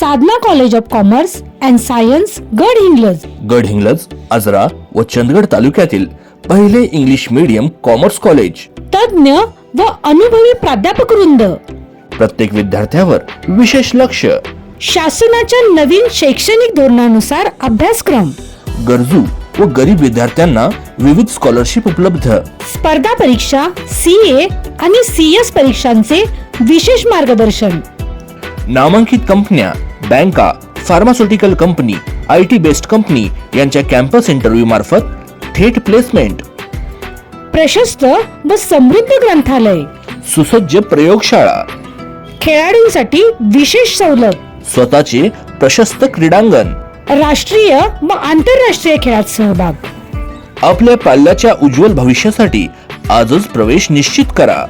Sadhana college of commerce and science Gadhinglaj Gadhinglaj Ajara व चंदगड तालुक्यातील पहिले इंग्लिश मीडियम कॉमर्स कॉलेज. तज्ञ व अनुभवी प्राध्यापक वृंद. प्रत्येक विद्यार्थ्यावर विशेष लक्ष. शासनाच्या नवीन शैक्षणिक धोरणानुसार अभ्यासक्रम. गरजू व गरीब विद्यार्थ्यांना विविध स्कॉलरशिप उपलब्ध. स्पर्धा परीक्षा सी ए आणि सी एस परीक्षांचे विशेष मार्गदर्शन. नामांकित कंपन्या बँका pharmaceutical company I T based company यांच्या कॅम्पस इंटरव्ह्यू मार्फत थेट प्लेसमेंट प्रशस्त व समृद्ध ग्रंथालय. सुसज्ज प्रयोगशाळा. खेळाडूंसाठी विशेष सवलत. स्वतःचे प्रशस्त क्रीडांगण. राष्ट्रीय व आंतरराष्ट्रीय खेळात सहभाग. आपल्या पाल्याच्या उज्ज्वल भविष्यासाठी आजच प्रवेश निश्चित करा.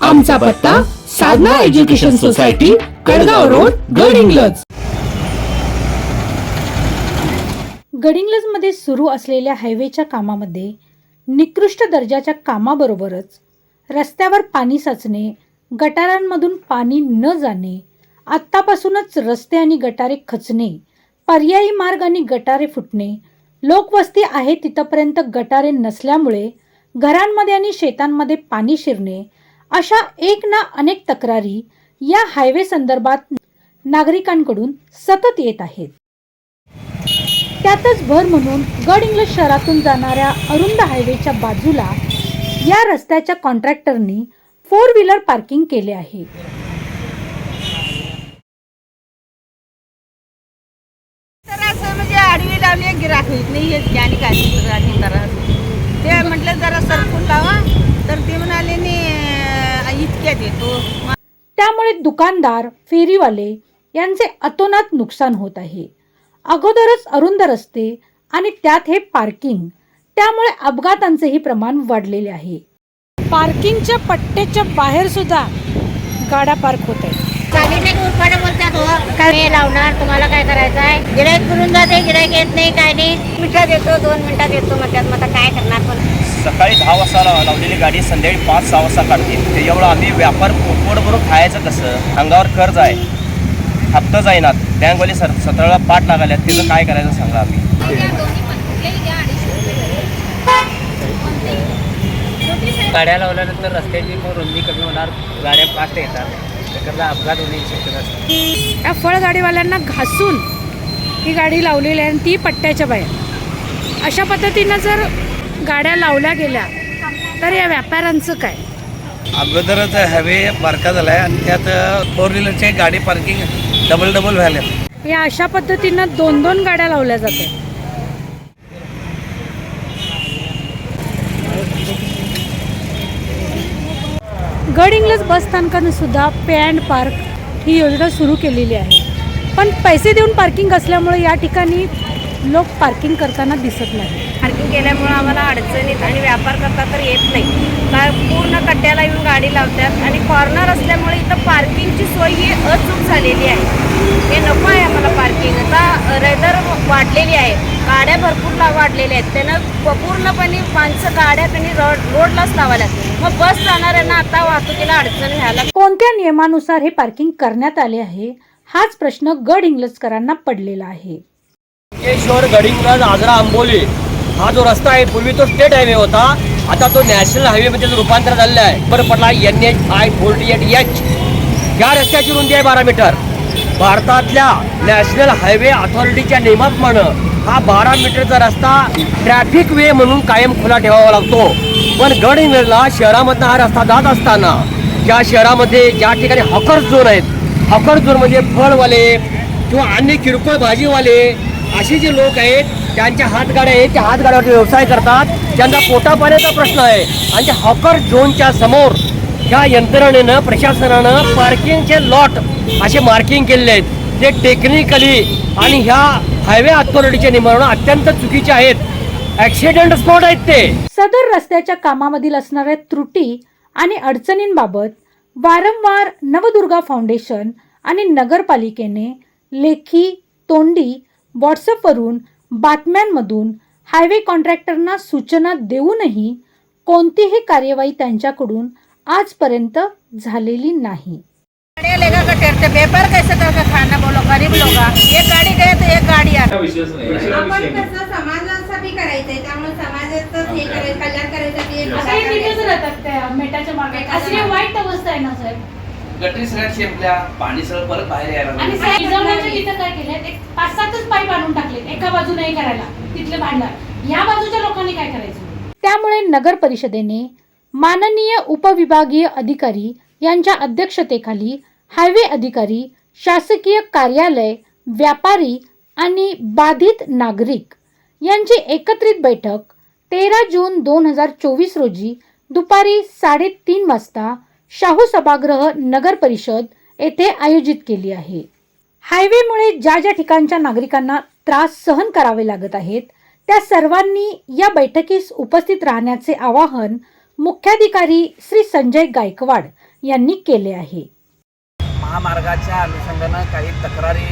आमचा पत्ता Sadhana education society Kadgaon road Gadhinglaj Gadhinglaj गडिंग्लजमध्ये सुरू असलेल्या हायवेच्या कामामध्ये निकृष्ट दर्जाच्या कामाबरोबरच रस्त्यावर पाणी साचणे गटारांमधून पाणी न जाणे आत्तापासूनच रस्ते आणि गटारे खचणे पर्यायी मार्ग आणि गटारे फुटणे लोकवस्ती आहे तिथपर्यंत गटारे नसल्यामुळे घरांमध्ये आणि शेतांमध्ये पाणी शिरणे अशा एक ना अनेक तक्रारी या हायवे संदर्भात नागरिकांकडून सतत येत आहेत. त्यातच भर म्हणून गड इंग्लज शहरातून जाणाऱ्या अरुंद हायवेच्या बाजूला या रस्त्याच्या कॉन्ट्रॅक्टरनी फोर व्हीलर पार्किंग केले आहे. म्हणजे आडवी लावली गिराक होत नाही ज्ञानी जरा ते म्हटलं जरा सरकून लावा तर ते म्हणाले "नी, अं, इतक्यात येतो. मग त्यामुळे दुकानदार फेरीवाले यांचे अतोनात नुकसान होत आहे. अगोदरच अरुंद रस्ते आणि त्यात हे पार्किंग. त्यामुळे अपघातांचेही प्रमाण वाढलेले आहे. पार्किंगच्या पट्ट्याच्या बाहेर सुद्धा गाड्या पार्क होत आहेत. हो काय लावणार? तुम्हाला काय करायचं आहे? गिराईक करून जाते गिराईक येत नाही काय नाही. मिनिटात येतो दोन मिनिटात येतो म्हणतात मग आता काय करणार पण? सकाळी दहा वाजता लाव- लावलेली गाडी संध्याकाळी पाच सहा वाजता काढते. त्याच्यामुळं आम्ही व्यापार पोट भरून खायचं कसं? अंगावर कर्ज आहे. हप्ता जाईनात. बँकवाले सर सतराला पाठ लागायला त्याचं काय करायचं सांगा आम्ही. गाड्या लावल्यानंतर रस्त्याची मग रुंदी कमी होणार. गाड्या फास्ट येतात. त्याकरता अपघात होण्याची शक्यता असते. त्या फळगाडीवाल्यांना घासून ही गाडी लावलेली आहे आणि ती पट्ट्याच्या बाहेर. अशा पद्धतीनं जर गाड्या लावल्या गेल्या तर या व्यापाऱ्यांचं काय? अगोदरच हॅवे बारका झाला आहे आणि त्यात फोर व्हीलरची गाडी पार्किंग डबल डबल व्हायला या अशा पद्धतीनं दोन दोन गाड्या लावल्या जातात गड इंग्लज बस स्थानकाने सुद्धा पे अँड पार्क ही योजना सुरू केलेली आहे. पण पैसे देऊन पार्किंग असल्यामुळे या ठिकाणी लोक पार्किंग करताना दिसत नाही पार्किंग केल्यामुळं आम्हाला अडचणीत आणि व्यापार करता तर येत नाही. काय पूर्ण कट्ट्याला येऊन गाडी लावतात आणि कॉर्नर असल्यामुळे इथं पार्किंगची सोय ही अचूक झालेली आहे. हे नको आहे आम्हाला पार्किंग आता रेदर वाढलेली आहे. गाड्या भरपूर ला वाढलेल्या आहेत. त्यानं पूर्णपणे माणसं गाड्या त्यांनी रोड रोडलाच लावायला मग बस जाणाऱ्यांना आता वाहतुकीला अडचण व्हायला कोणत्या नियमानुसार हे पार्किंग करण्यात आले आहे? हाच प्रश्न गड इंग्लजकरांना पडलेला आहे. शहर गडिंगज आजरा आंबोली. हा जो रस्ता आहे पूर्वी तो स्टेट हायवे होता. आता तो नॅशनल हायवेमध्ये रूपांतर झालेला आहे. बरं पडला N H I forty eight H या रस्त्याची रुंदी आहे बारा मीटर. भारतातल्या नॅशनल हायवे अथॉरिटीच्या नियमाप्रमाणे हा बारा मीटरचा रस्ता ट्रॅफिक वे म्हणून कायम खुला ठेवावा लागतो. पण गडहिंग्लजला शहरामधनं हा रस्ता जात असताना ज्या शहरामध्ये ज्या ठिकाणी हॉकर्स झोन आहेत हॉकर झोनमध्ये फळवाले किंवा अन्य किरकोळ भाजीवाले असे जे लोक आहेत त्यांच्या हातगाड्या आहेत त्या हातगाड्यावर व्यवसाय करतात. ज्यांना पोटापाण्याचा प्रश्न आहे. आणि त्या हॉकर झोनच्या समोर ह्या यंत्रणेनं प्रशासनानं पार्किंगचे लॉट असे मार्किंग केलेले आहेत. ते टेक्निकली आणि ह्या हायवे अथॉरिटीच्या निमरणं अत्यंत चुकीचे आहेत. ॲक्सिडेंट स्पॉट आहेत ते. सदर रस्त्याच्या कामामधील असणाऱ्या त्रुटी आणि अडचणींबाबत वारंवार नवदुर्गा फाउंडेशन आणि नगरपालिकेने लेखी तोंडी व्हॉट्सअपवरून बातम्यांमधून हायवे कॉन्ट्रॅक्टरना सूचना देऊनही कोणतीही कार्यवाही त्यांच्याकडून आजपर्यंत झालेली नाही. लेगा का टेरते पेपर कैसे करके खाना बोलो गरीब लोग एक गाडी तर एक गाडी आली आपण कसं समाजासाठी करायचंय? त्यामुळे समाजाचं हे करायचं कल्याण मेटाच्या मागे. अशी वाईट अवस्था आहे ना साहेब. गटरी सगळ्या शेपल्या पाणी सगळं परत बाहेर यायला आणि लागलं. तिथं काय केलं एक पाच सातच पाईप आणून टाकले एका बाजूने हे करायला तिथले या बाजूच्या लोकांनी काय करायचं? त्यामुळे नगर परिषदेने माननीय उपविभागीय अधिकारी यांच्या अध्यक्षतेखाली हायवे अधिकारी शासकीय कार्यालय व्यापारी आणि बाधित नागरिक यांची एकत्रित बैठक तेरा जून दोन हजार चोवीस रोजी दुपारी साडेतीन वाजता शाहू सभागृह नगर परिषद येथे आयोजित केली आहे. हायवेमुळे ज्या ज्या ठिकाणच्या नागरिकांना त्रास सहन करावे लागत आहेत त्या सर्वांनी या बैठकीस उपस्थित राहण्याचे आवाहन मुख्याधिकारी श्री संजय गायकवाड यांनी केले आहे. महामार्गाच्या अनुषंगानं काही तक्रारी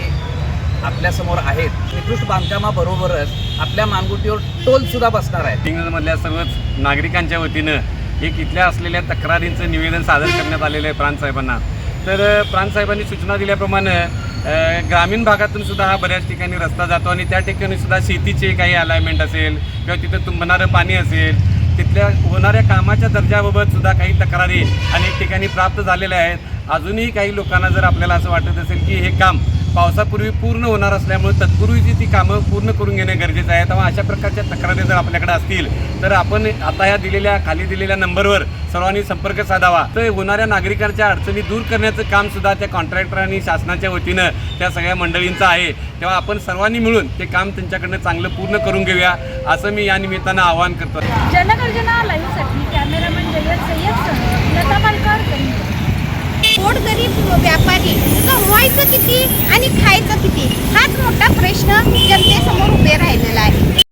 आपल्यासमोर आहेत. निकृष्ट बांधकामाबरोबरच आपल्या मानगुटीवर टोल सुद्धा बसणार आहे मधल्या सर्वच नागरिकांच्या वतीनं एक इथल्या असलेल्या तक्रारींचं निवेदन सादर करण्यात आलेलं आहे प्रांतसाहेबांना तर प्रांतसाहेबांनी सूचना दिल्याप्रमाणे ग्रामीण भागातून सुद्धा हा बऱ्याच ठिकाणी रस्ता जातो आणि त्या ठिकाणी सुद्धा शेतीचे काही अलायमेंट असेल किंवा तिथं तुंबणारं पाणी असेल तिथल्या होणाऱ्या कामाच्या दर्जाबाबत सुद्धा काही तक्रारी अनेक ठिकाणी प्राप्त झालेल्या आहेत. अजूनही काही लोकांना जर आपल्याला असं वाटत असेल की हे काम पावसापूर्वी पूर्ण होणार असल्यामुळे तत्पूर्वीची ती कामं पूर्ण करून घेणे गरजेचं आहे. तेव्हा अशा प्रकारच्या तक्रारी जर आपल्याकडे असतील तर आपण आता ह्या दिलेल्या खाली दिलेल्या नंबरवर सर्वांनी संपर्क साधावा. तर होणाऱ्या नागरिकांच्या अडचणी दूर करण्याचं काम सुद्धा त्या कॉन्ट्रॅक्टर आणि शासनाच्या वतीनं त्या सगळ्या मंडळींचं आहे. तेव्हा आपण सर्वांनी मिळून ते काम त्यांच्याकडनं चांगलं पूर्ण करून घेऊया असं मी या निमित्तानं आवाहन करतो. जनगर्जना लाईव्हसाठी किती आणि खायचं किती? हाच मोठा प्रश्न जनतेसमोर उभे राहिलेला आहे.